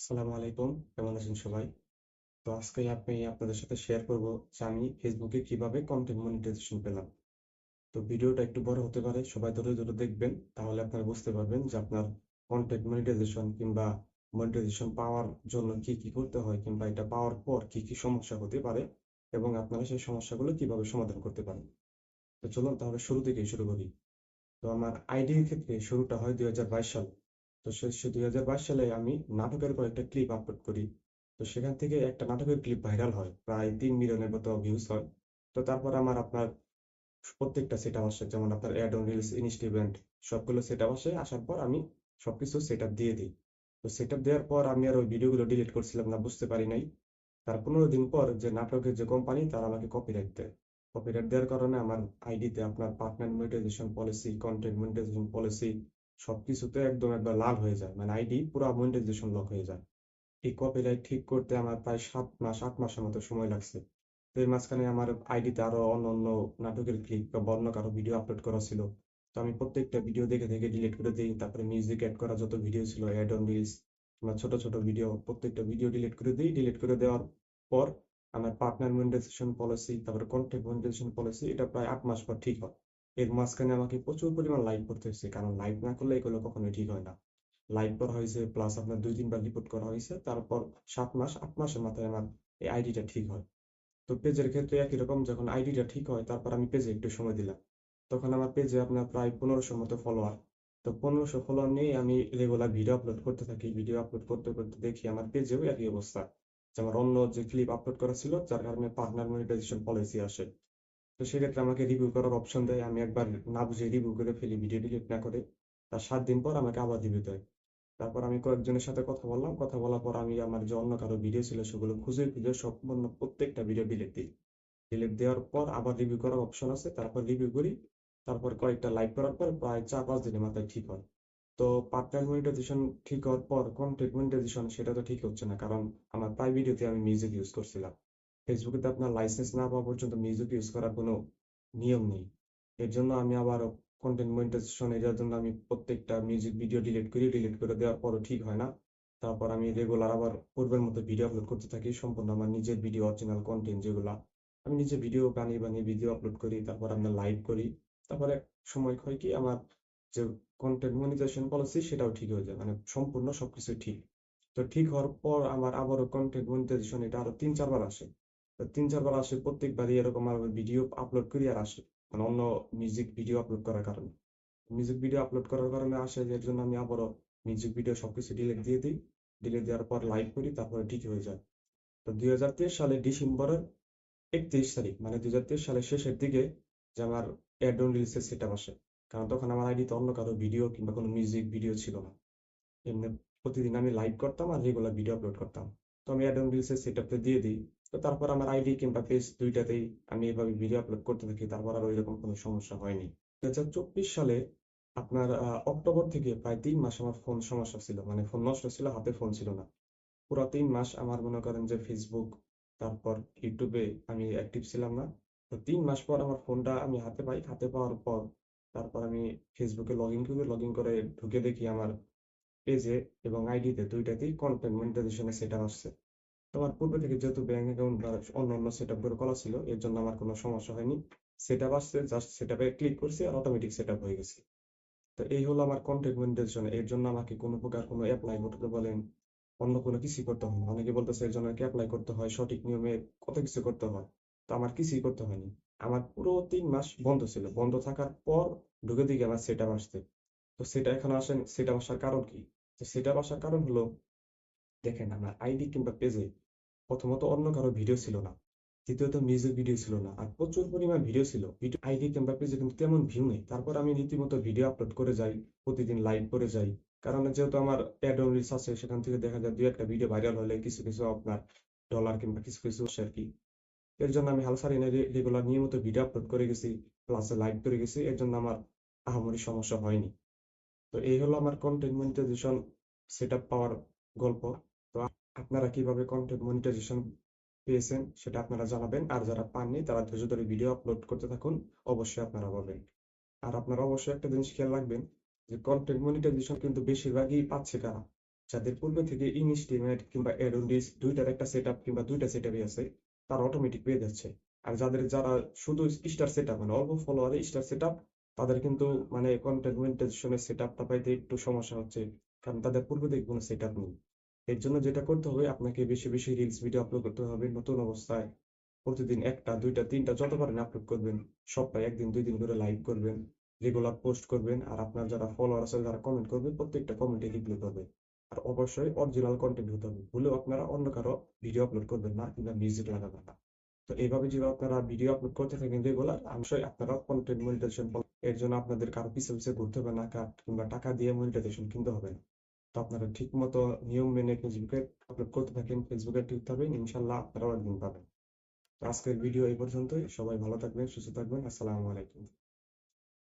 আসসালামু আলাইকুম। কেমন আছেন সবাই? তো আজকে আমি আপনাদের সাথে শেয়ার করব যে আমি ফেসবুকে কীভাবে কন্টেন্ট মনিটাইজেশন পেলাম। তো ভিডিওটা একটু বড় হতে পারে, সবাই ধরে ধরে দেখবেন, তাহলে আপনারা বুঝতে পারবেন যে আপনার কন্টেন্ট মনিটাইজেশন কিংবা মনিটাইজেশন পাওয়ার জন্য কি কি করতে হয় কিংবা এটা পাওয়ার পর কি কি সমস্যা হতে পারে এবং আপনারা সেই সমস্যাগুলো কীভাবে সমাধান করতে পারেন। তো চলুন তাহলে শুরু থেকেই শুরু করি। তো আমার আইডির ক্ষেত্রে শুরুটা হয় দুই সাল। তো সে দুই সালে আমি নাটকের কয়েকটা ক্লিপ আপলোড করি। তো সেখান থেকে একটা নাটকের ক্লিপ ভাইরাল হয়, প্রায় তিন মিলিয়নের মতো ভিউজ হয়। তো তারপর আমার আপনার প্রত্যেকটা সেট আপ আসে, যেমন আপনার অ্যাড অন রিলস ইনস্ট ইভেন্ট সবগুলো সেট আপ আসে। আসার পর আমি সবকিছু সেট আপ দিয়ে দিই। তো সেট আপ দেওয়ার পর আমি আর ওই ভিডিওগুলো ডিলিট করছিলাম না, বুঝতে পারি নাই। তার পনেরো দিন পর যে নাটকের যে কোম্পানি তারা আমাকে কপিরাইট দেয়। কপিরাইট দেওয়ার কারণে আমার আইডিতে আপনার partner monetisation policy content monetisation policy সবকিছুতে একদম একবার লাল হয়ে যায়। মানে আইডি পুরো মনিটাইজেশন লক হয়ে যায়। এই কপিরাইট ঠিক করতে আমার প্রায় সাত মাস, আট মাসের মতো সময় লাগছে। এর মাঝখানে আমার আইডিতে আরও অন্য অন্য নাটকের ক্লিপ বা অন্য কারও ভিডিও আপলোড করা ছিল। তো আমি প্রত্যেকটা ভিডিও দেখে দেখে ডিলিট করে দিই। তারপরে মিউজিক অ্যাড করা যত ভিডিও ছিল অ্যাড অন রিলস কিংবা ছোট ছোট ভিডিও প্রত্যেকটা ভিডিও ডিলিট করে দিই। ডিলিট করে দেওয়ার পর আমার পার্টনার মনিটাইজেশন পলিসি তারপরে কন্টেন্ট মনিটাইজেশন পলিসি এটা প্রায় আট মাস পর ঠিক হয়। এর মাঝখানে আমাকে প্রচুর পরিমাণ লাইভ করতে হয়েছে, কারণ লাইভ না করলে এগুলো কখনোই ঠিক হয় না। লাইভ করা হয়েছে প্লাস আপনার দুই, তিনবার রিপোর্ট করা হয়েছে, তারপর সাত মাস, আট মাসের মাথায় আমার এই আইডিটা ঠিক হয়। তো পেজের ক্ষেত্রে একই রকম, যখন আইডিটা ঠিক হয়, তারপর আমি পেজে একটু সময় দিলাম। তখন আমার পেজে আপনার প্রায় পনেরোশোর মতো ফলোয়ার তো পনেরোশো ফলোয়ার নিয়ে আমি রেগুলার ভিডিও আপলোড করতে থাকি। ভিডিও আপলোড করতে করতে দেখি আমার পেজেও একই অবস্থা। যে আমার অন্য যে ক্লিপ আপলোড করা ছিল, যার কারণে পার্টনার মনিটাইজেশন পলিসি আসে। তো সেক্ষেত্রে আমাকে রিভিউ করার অপশন দেয়। আমি একবার না বুঝে রিভিউ করে ফেলি ভিডিও ডিলিট না করে। তার সাত দিন পর আমাকে আবার রিভিউ দেয়। তারপর আমি কয়েকজনের সাথে কথা বললাম। কথা বলার পর আমি আমার যে অন্য কারও ভিডিও ছিল সেগুলো খুঁজে খুঁজে সম্পূর্ণ প্রত্যেকটা ভিডিও ডিলিট দিই। ডিলিট দেওয়ার পর আবার রিভিউ করার অপশন আছে। তারপর রিভিউ করি। তারপর কয়েকটা লাইক করার পর প্রায় চার পাঁচ দিনের মাথায় ঠিক হয়। তো পার্টনার মনিটাইজেশন ঠিক হওয়ার পর কন্টেন্ট মনিটাইজেশন সেটা তো ঠিক হচ্ছে না। কারণ আমার প্রায় ভিডিওতে আমি মিউজিক ইউজ করছিলাম। ফেসবুকে তো আপনার লাইসেন্স না পাওয়া পর্যন্ত মিউজিক ইউজ করার কোনো নিয়ম নেই। এর জন্য আমি আবার কন্টেন্ট মনিটাইজেশন এটার জন্য আমি প্রত্যেকটা মিউজিক ভিডিও ডিলিট করি ডিলিট করে দেওয়ার পরও ঠিক হয় না। তারপর আমি রেগুলার আবার পূর্বের মতো ভিডিও আপলোড করতে থাকি, সম্পূর্ণ আমার নিজের ভিডিও অরিজিনাল কন্টেন্ট যেগুলা। আমি নিজে ভিডিও বানিয়ে বানিয়ে ভিডিও আপলোড করি, তারপর আমরা লাইভ করি। তারপরে সময় হয় কি, আমার যে কন্টেন্ট মনিটাইজেশন পলিসি সেটাও ঠিক হয়ে যায় মানে সম্পূর্ণ সবকিছু ঠিক। তো ঠিক হওয়ার পর আমার আবারও কন্টেন্ট মনিটাইজেশন এটা আরও তিন, চারবার আসে। তিন চারবার আসে, প্রত্যেকবারই এরকম আর ভিডিও আপলোড করি আর আসে। মানে অন্য মিউজিক ভিডিও আপলোড করার কারণে। মিউজিক ভিডিও আপলোড করার কারণে আসে এর জন্য আমি আবারও মিউজিক ভিডিও সবকিছু ডিলিট দিয়ে দিই। ডিলিট দেওয়ার পর লাইভ করি, তারপরে ঠিক হয়ে যায়। তো দুই হাজার তেইশ সালে ডিসেম্বরের একত্রিশ তারিখ মানে দুই হাজার তেইশ সালের শেষের দিকে যে আমার অ্যাড অন রিলসের সেট আসে। কারণ তখন আমার আইডিতে অন্য কারও ভিডিও কিংবা কোনো মিউজিক ভিডিও ছিল না। এমনি প্রতিদিন আমি লাইভ করতাম আর রেগুলার ভিডিও আপলোড করতাম। তো আমি অ্যাড অন রিলসের সেট দিয়ে দিই। তো তারপর আমার আইডি কিংবা পেজ দুইটাতেই আমি এভাবে ভিডিও আপলোড করতে থাকি, তারপর আর ওইরকম কোনো সমস্যা হয়নি। দু হাজার চব্বিশ সালে আপনার অক্টোবর থেকে প্রায় তিন মাস আমার ফোন সমস্যা ছিল। মানে ফোন নষ্ট ছিল, হাতে ফোন ছিল না। পুরো তিন মাস আমার মনে করেন যে ফেসবুক তারপর ইউটিউবে আমি অ্যাক্টিভ ছিলাম না। তো তিন মাস পর আমার ফোনটা আমি হাতে পাই, হাতে পাওয়ার পর তারপর আমি ফেসবুকে লগ ইন করি লগ ইন করে ঢুকে দেখি আমার পেজে এবং আইডিতে দুইটাতেই কন্টেন্ট মনিটাইজেশনের সেট আসছে। তোমার পূর্বে থেকে যেহেতু ব্যাংক অ্যাকাউন্ট বা অন্য অন্য সেট আপ করা ছিল, এর জন্য আমার কোনো সমস্যা হয়নি। সেট আপ আসছে জাস্ট সেট আপে ক্লিক করছি আর অটোমেটিক সেট আপ হয়ে গেছে। তো এই হলো আমার কন্টেন্ট মনিটাইজেশন এর জন্য আমাকে কোনো প্রকার কোনো অ্যাপ্লাই করতে বলেন, অন্য কোনো কিছুই করতে হয় অনেকে বলতেছে এর জন্য কি অ্যাপ্লাই করতে হয়, সঠিক নিয়মে কত কিছু করতে হয়। তো আমার কিছুই করতে হয়নি। আমার পুরো তিন মাস বন্ধ ছিল। বন্ধ থাকার পর ঢুকে দিকে আমার সেট আপ আসছে। তো সেটা এখন আসেন সেট আপ আসার কারণ কি? তো সেট আপ আসার কারণ হলো দেখেন আমার আইডি কিংবা পেজে প্রথমত অন্য কারও ভিডিও ছিল না, দ্বিতীয়ত মিউজিক ভিডিও ছিল না, আর প্রচুর পরিমাণ ভিডিও ছিল। ভিডিও আইডি কিংবা পেজে কিন্তু তেমন ভিউ নেই। তারপর আমি রীতিমতো ভিডিও আপলোড করে যাই, প্রতিদিন লাইভ করে যাই। কারণ যেহেতু আমার অ্যাড অন রিলস আছে সেখান থেকে দেখা যায় দুই একটা ভিডিও ভাইরাল হলে কিছু কিছু আপনার ডলার কিংবা কিছু কিছু আর কি এর জন্য আমি হালসারি রেগুলার নিয়মিত ভিডিও আপলোড করে গেছি প্লাসে লাইভ করে গেছি। এর জন্য আমার আহামরি সমস্যা হয়নি। তো এই হলো আমার কন্টেন্ট মনিটাইজেশন সেট আপ পাওয়ার গল্প। তো আপনারা কীভাবে কন্টেন্ট মনিটাইজেশন পেয়েছেন সেটা আপনারা জানাবেন। আর যারা পাননি, তারা ধৈর্য ধরে ভিডিও আপলোড করতে থাকুন। অবশ্যই আপনারা পাবেন আর আপনারা অবশ্যই একটা জিনিস খেয়াল রাখবেন যে কন্টেন্ট মনিটাইজেশন কিন্তু বেশিরভাগই পাচ্ছে কারা? যাদের পূর্বে থেকে ইনস্টিমেট কিংবা অ্যাডোনিস দুইটার একটা সেটআপ কিংবা দুইটা সেটআপই আছে, তারা অটোমেটিক পেয়ে যাচ্ছে। আর যাদের, যারা শুধু স্টার সেটআপ মানে অল্প ফলোয়ারে স্টার সেটআপ তাদের কিন্তু মানে কন্টেন্ট মনিটাইজেশনের সেটআপটা পাইতে একটু সমস্যা হচ্ছে। কারণ তাদের পূর্বে থেকে কোনো সেটআপ নেই। এর জন্য যেটা করতে হবে, আপনাকে বেশি বেশি রিলস ভিডিও আপলোড করতে হবে। নতুন অবস্থায় প্রতিদিন একটা, দুইটা, তিনটা যত পারেন আপলোড করবেন। সপ্তাহে একদিন, দুই দিন করে লাইভ করবেন রেগুলার পোস্ট করবেন আর আপনার যারা ফলোয়ার আছে, যারা কমেন্ট করবে প্রত্যেকটা কমেন্টে রিপ্লাই করবে আর অবশ্যই অরিজিনাল কন্টেন্ট হতে হবে। ভুলেও আপনারা অন্য কারও ভিডিও আপলোড করবেন না কিংবা মিউজিক লাগাবেন না। তো এইভাবে যদি আপনারা ভিডিও আপলোড করতে থাকেন রেগুলার অবশ্যই আপনারা কন্টেন্ট মনিটাইজেশন এর জন্য আপনাদের কারও পিছে পিছে ঘুরতে হবে না কিংবা টাকা দিয়ে মনিটাইজেশন কিনতে হবে না। তো আপনারা ঠিক মতো নিয়ম মেনে ফেসবুকে আপলোড করতে থাকেন, ফেসবুকে ঠিক থাকবেন ইনশাল্লাহ আপনারাও একদিন পাবেন। আজকের ভিডিও এই পর্যন্তই। সবাই ভালো থাকবেন, সুস্থ থাকবেন। আসসালামু আলাইকুম।